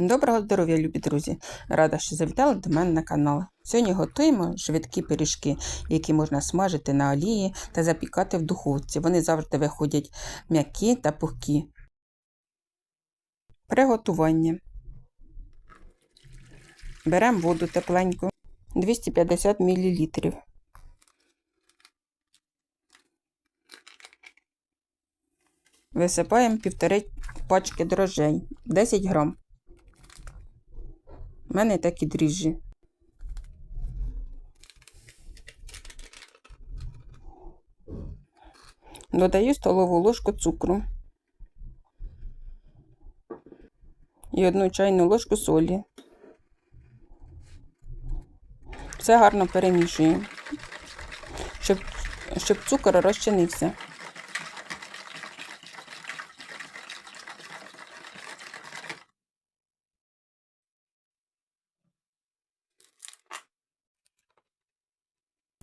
Доброго здоров'я, любі друзі! Рада, що завітали до мене на канал. Сьогодні готуємо швидкі пиріжки, які можна смажити на олії та запікати в духовці. Вони завжди виходять м'які та пухкі. Приготування. Беремо воду тепленьку 250 мл. Висипаємо півтори пачки дрожжей 10 грам. У мене такі дріжджі. Додаю столову ложку цукру і одну чайну ложку солі. Все гарно перемішую, щоб, щоб цукор розчинився.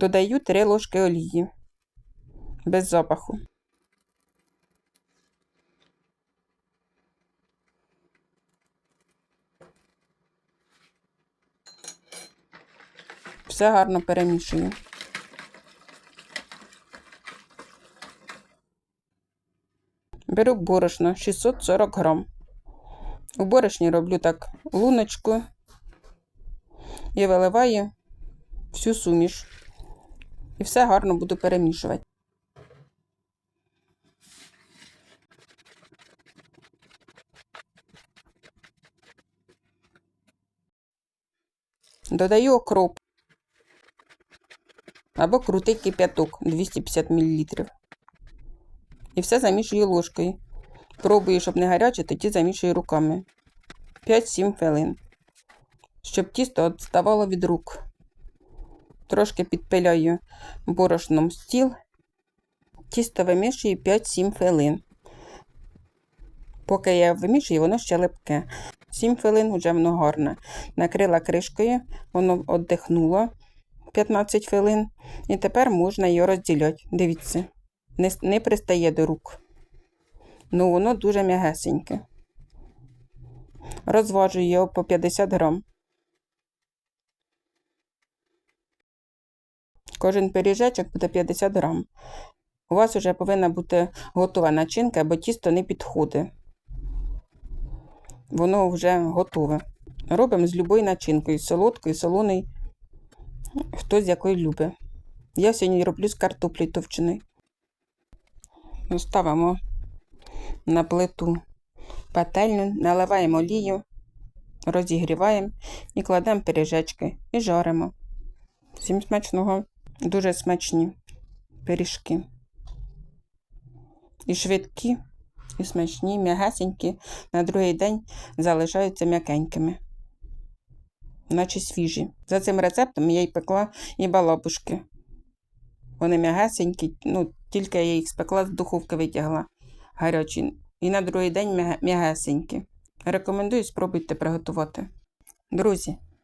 Додаю 3 ложки олії без запаху. Все гарно перемішую. Беру борошно 640 грам. У борошні роблю так луночку і виливаю всю суміш. І все гарно буду перемішувати. Додаю окроп або крутий кип'яток 250 мл. І все замішую ложкою. Пробую, щоб не гаряче, тоді замішую руками. 5-7 хвилин. Щоб тісто відставало від рук. Трошки підпиляю борошном стіл. Тісто вимішую 5-7 хвилин. Поки я вимішую, воно ще липке. 7 хвилин вже воно гарне. Накрила кришкою, воно віддихнуло 15 хвилин. І тепер можна його розділяти. Дивіться, не, не пристає до рук. Ну, воно дуже м'ягесеньке. Розважую його по 50 грам. Кожен пиріжечок буде 50 грам. У вас вже повинна бути готова начинка, бо тісто не підходить. Воно вже готове. Робимо з любою начинкою, солодкою, солоною, хто з якої любить. Я сьогодні роблю з картоплі товченої. Ставимо на плиту пательню, наливаємо олію, розігріваємо і кладемо пиріжечки і жаримо. Всім смачного, дуже смачні пиріжки. І швидкі, і смачні, м'ягесенькі, на другий день залишаються м'якенькими, наче свіжі. За цим рецептом я й пекла і балабушки. Вони м'ягесенькі, ну, тільки я їх спекла з духовки витягла гарячі. І на другий день м'ягесенькі. Рекомендую спробуйте приготувати. Друзі,